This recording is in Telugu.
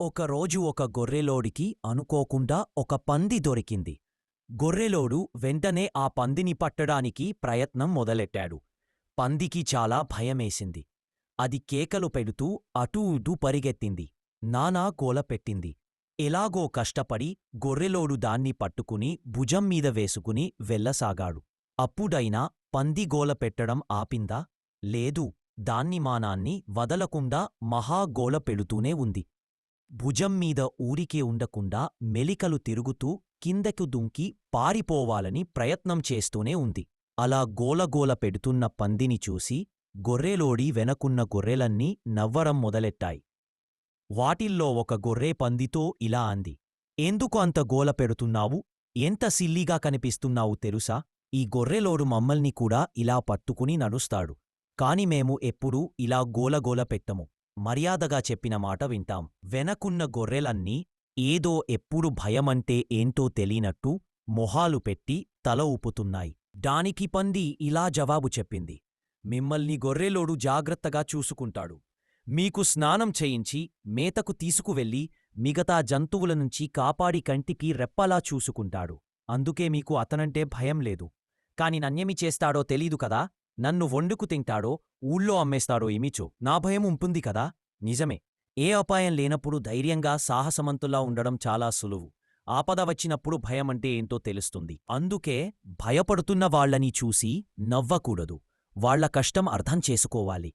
ఒకరోజు ఒక గొర్రెలోడికి అనుకోకుండా ఒక పంది దొరికింది. గొర్రెలోడు వెంటనే ఆ పందిని పట్టడానికి ప్రయత్నం మొదలెట్టాడు. పందికి చాలా భయమేసింది. అది కేకలు పెడుతూ అటూ ఇటూ పరిగెత్తింది. నానా గోల పెట్టింది. ఎలాగో కష్టపడి గొర్రెలోడు దాన్ని పట్టుకుని భుజం మీద వేసుకుని వెళ్ళసాగాడు. అప్పుడైనా పంది గోల పెట్టడం ఆపిందా? లేదు. దాన్ని మానాన్ని వదలకుండా మహాగోల పెడుతూనే ఉంది. భుజం మీద ఊరికే ఉండకుండా మెలికలు తిరుగుతూ కిందకు దుంకి పారిపోవాలని ప్రయత్నం చేస్తూనే ఉంది. అలా గోలగోల పెడుతున్న పందిని చూసి గొర్రెలోడి వెనకున్న గొర్రెలన్నీ నవ్వరం మొదలెట్టాయి. వాటిల్లో ఒక గొర్రె పందితో ఇలా అంది ఎందుకు అంత గోల పెడుతున్నావు? ఎంత సిల్లీగా కనిపిస్తున్నావు తెలుసా? ఈ గొర్రెలోడు మమ్మల్ని కూడా ఇలా పట్టుకుని నడుస్తాడు. కాని మేము ఎప్పుడూ ఇలా గోలగోల పెట్టము. మర్యాదగా చెప్పిన మాట వింటాం. వెనకున్న గొర్రెలన్నీ ఏదో ఎప్పుడు భయమంటే ఏంటో తెలియనట్టు మొహాలు పెట్టి తల ఊపుతున్నాయి. దానికి పంది ఇలా జవాబు చెప్పింది. మిమ్మల్ని గొర్రెలోడు జాగ్రత్తగా చూసుకుంటాడు. మీకు స్నానం చేయించి మేతకు తీసుకువెళ్ళి మిగతా జంతువుల నుంచి కాపాడి కంటికి రెప్పలా చూసుకుంటాడు. అందుకే మీకు అతనంటే భయం లేదు. కాని నన్యమి చేస్తాడో తెలీదు కదా? నన్ను వండుకు తింటాడో ఊళ్ళో అమ్మేస్తాడో ఇమిచో నా భయం ఉంటుంది కదా? నిజమే. ఏ అపాయం లేనప్పుడు ధైర్యంగా సాహసమంతులా ఉండడం చాలా సులువు. ఆపద వచ్చినప్పుడు భయమంటే ఏంటో తెలుస్తుంది. అందుకే భయపడుతున్న వాళ్ళని చూసి నవ్వకూడదు. వాళ్ళ కష్టం అర్థం చేసుకోవాలి.